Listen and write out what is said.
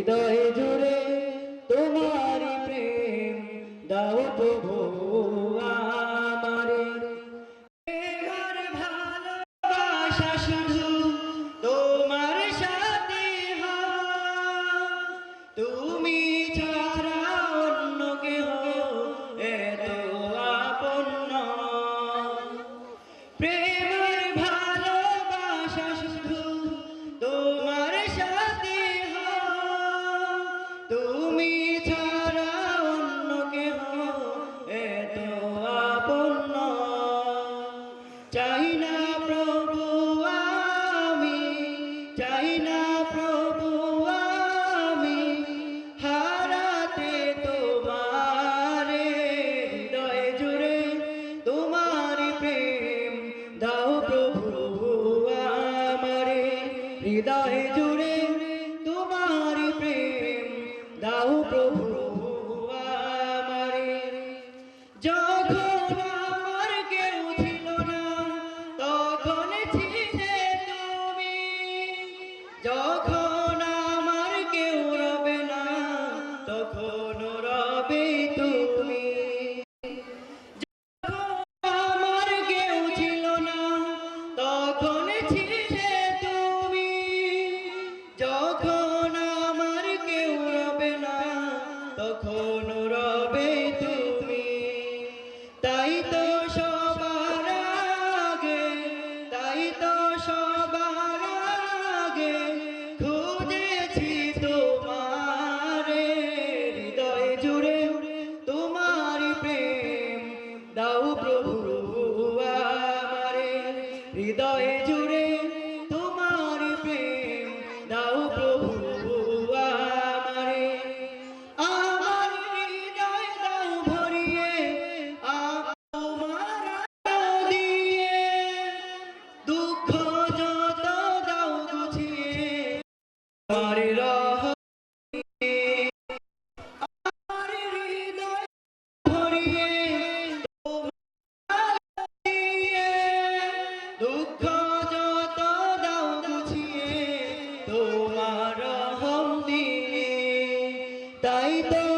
হৃদয়ে হৃদয় জুড়ে তোমার প্রেম। দাও প্রভু দুঃখ যত হম তাই তো